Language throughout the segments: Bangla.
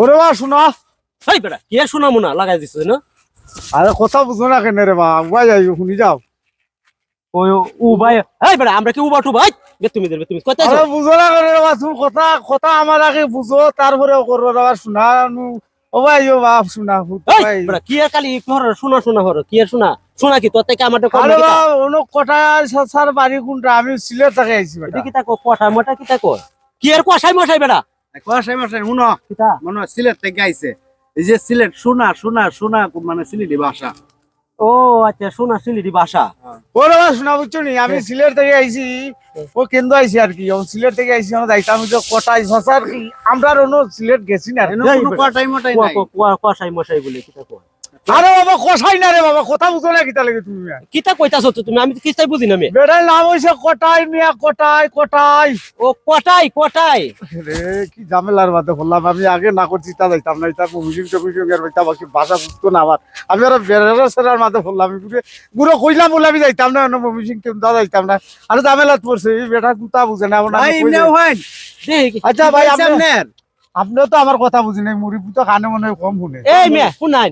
ওরে বা শোনা। এই বেটা কি আর শোনামো না? লাগাই দিছিস না? আরে কথা বুঝো না কেন রে বা উবাই যাই শুনি যাও। ওই উ ভাই এই বেটা আমরা কি উবা টু ভাই বে তুমি দেবে তুমি কত আরে বুঝো না কেন রে বা তুমি কথা কথা আমার আগে বুঝো তারপরে করব রে বা শোনা ও ভাই ও বাপ শোনা ভাই বেটা কি আর হর শোনা শোনা হর কি আর শোনা? শোনা কি তোর থেকে আমার আরে অন্য কটা বাড়ি কোনটা? আমি সিলেট থেকে আইছি বেটা। কি তাকো কষা মোটা কি তাকো কি আর কষাই মশাই বেটা? কষাই মশাই শুনো। মনে হয় সিলেট থেকে আইছে। এই যে সিলেট শোনা শোনা শোনা মানে সিলেটি ভাষা। ও আচ্ছা শোনা সিলিটি ভাষা। ওরে বা শোনা বুঝছ নি? আমি সিলেট থেকে আইছি ও কেন্দ্র আইছি আর কি। ও সিলেট থেকে আইছি আমরা যাইতাম যে কটাই সসার কি আমরা অন্য সিলেট গেছি না। কটাই মটাই নাই। কষাই মশাই বলে কি তাকো আরে বাবা কষাই না রে বাবা কথা বুঝো না কিতা লাগে তুমি। কিতা কইতাছ তো তুমি? আমি কিস্তাই বুঝি না মে। বেটার নাম হইছে কটাই মিয়া কটাই কটাই। ও কটাই কটাই। রে কি ঝামেলার বাদে বললাম আমি আগে না করছি তা যাইতাম না এটা এর বাইতা বাকি ভাষা বুঝতো না আমার আমি আর বেড়ার সেরার মাঝে কইলাম বলে আমি যাইতাম না অন্য দা যাইতাম না। আর ঝামেলাত পড়ছে বেটা কুতা বুঝে না আচ্ছা ভাই আপনি আপনার আপনিও তো আমার কথা বুঝি নাই মুড়ি তো কানে মনে কম শুনে। এই মে শুনাই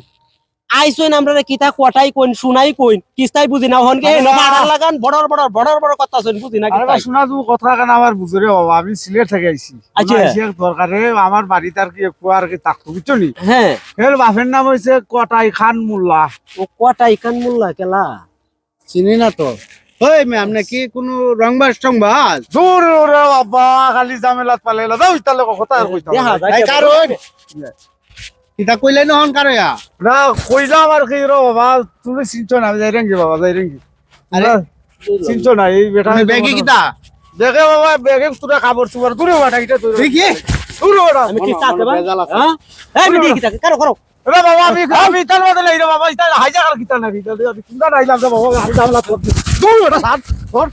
আইসইন আমরা কিতা কটাই কইন শুনাই কইন কিস্তাই বুঝি না হনকে? মারার লাগান বড় বড় বড় বড় কথা শুন বুঝি না আরে শোনা তুমি কথা কেন আমার বুঝে রে বাবা আমি সিলেট থেকে আইছি। আচ্ছা। আইছি দরকারে আমার বাড়িতে আর কি আর কি থাকতো বুঝছ নি? হ্যাঁ। এর বাপের নাম হইছে কটাই খান মোল্লা। ও কটাই কান মুল্লা কেলা? চিনি না তো। ওই ম্যাম নাকি কোনো রংবাস টংবাস দূর রে বাবা খালি ঝামেলাত পালাইলা। দাও ইতালে কথা আর কইতাম দেখা যায় কারণ? এটা কইলে নহন কারয়া না কইলাম আর কি রে বাবা তুমি চিনছো না যাই রেঙ্গি বাবা যাই রেঙ্গি আরে, চিনছো না এই বেটা ব্যাগে কিতা দেখে বাবা ব্যাগে তোরা খাবার চুবার দূরে বাটা এটা দূরে দেখি দূরে বাটা আমি কিস্তা আছে বা হ্যাঁ এই দেখি তাকে কারও করো রে বাবা আমি আমি ইতার মধ্যে নাই বাবা ইতার হাইজা আর কিতা না কিতা আমি চিন্তা নাইলাম রে বাবা আমি ঝামেলা করছি দূর বাটা সাত ধর